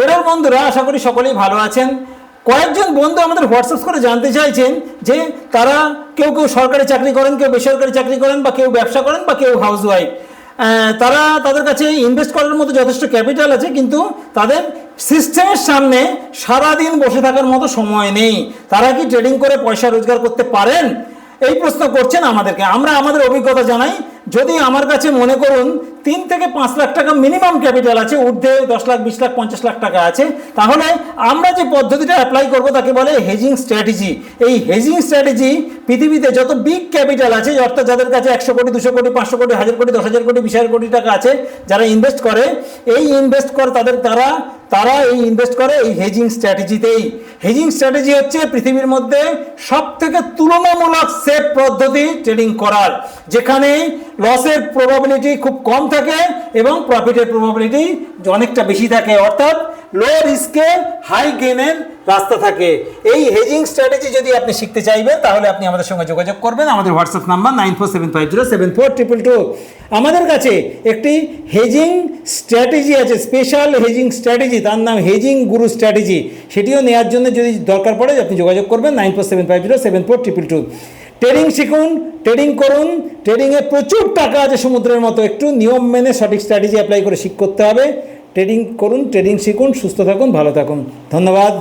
Tedder বন্ধুরা, আশা করি সকলেই ভালো আছেন। কয়েকজন বন্ধু আমাদের হোয়াটসঅ্যাপ করে জানতে চাইছেন যে তারা কেউ কেউ সরকারি চাকরি করেন, কেউ বেসরকারি চাকরি করেন, বা কেউ ব্যবসা করেন, বা কেউ হাউস ওয়াইফ তারা তাদের কাছে ইনভেস্ট করার মতো যথেষ্ট ক্যাপিটাল আছে, কিন্তু তাদের সিস্টেমের সামনে সারাদিন বসে থাকার মতো সময় নেই। তারা কি ট্রেডিং করে পয়সা রোজগার করতে পারেন? এই প্রশ্ন করছেন আমাদেরকে। আমরা আমাদের অভিজ্ঞতা জানাই। যদি আমার কাছে মনে করুন তিন থেকে পাঁচ লাখ টাকা মিনিমাম ক্যাপিটাল আছে, ঊর্ধ্বে দশ লাখ, বিশ লাখ, পঞ্চাশ লাখ টাকা আছে। তাহলে আমরা যে পদ্ধতিটা অ্যাপ্লাই করব তাকে বলে হেজিং স্ট্র্যাটেজি এই হেজিং স্ট্র্যাটেজি পৃথিবীতে যত বিগ ক্যাপিটাল আছে, অর্থাৎ যাদের কাছে একশো কোটি, দুশো কোটি, পাঁচশো কোটি, হাজার কোটি, দশ হাজার কোটি, বিশ হাজার কোটি টাকা আছে, যারা ইনভেস্ট করে, এই ইনভেস্ট করে তাদের তারা তারা এই ইনভেস্ট করে এই হেজিং স্ট্র্যাটেজিতেই হেজিং স্ট্র্যাটেজি হচ্ছে পৃথিবীর মধ্যে সব থেকে তুলনামূলক সেফ পদ্ধতি ট্রেডিং করার, যেখানে লসের প্রবাবিলিটি খুব কম থাকে এবং প্রফিটের প্রবাবিলিটি অনেকটা বেশি থাকে, অর্থাৎ লো রিস্কে হাই গেনের রাস্তা থাকে। এই হেজিং স্ট্র্যাটেজি যদি আপনি শিখতে চাইবেন, তাহলে আপনি আমাদের সঙ্গে যোগাযোগ করবেন। আমাদের WhatsApp number nine four seven five zero seven four triple two. আমাদের কাছে একটি হেজিং স্ট্র্যাটেজি আছে স্পেশাল হেজিং স্ট্র্যাটেজি তার নাম হেজিং গুরু স্ট্র্যাটেজি সেটিও নেওয়ার জন্য যদি দরকার পড়ে, আপনি যোগাযোগ করবেন, nine four seven five zero seven four triple two. Trading শিখুন ট্রেডিং করুন ট্রেডিংয়ে প্রচুর টাকা আছে সমুদ্রের মতো। একটু নিয়ম মেনে সঠিক স্ট্র্যাটেজি অ্যাপ্লাই করে শিখ করতে হবে। ট্রেডিং করুন ট্রেডিং শিখুন, সুস্থ থাকুন, ভালো থাকুন। ধন্যবাদ।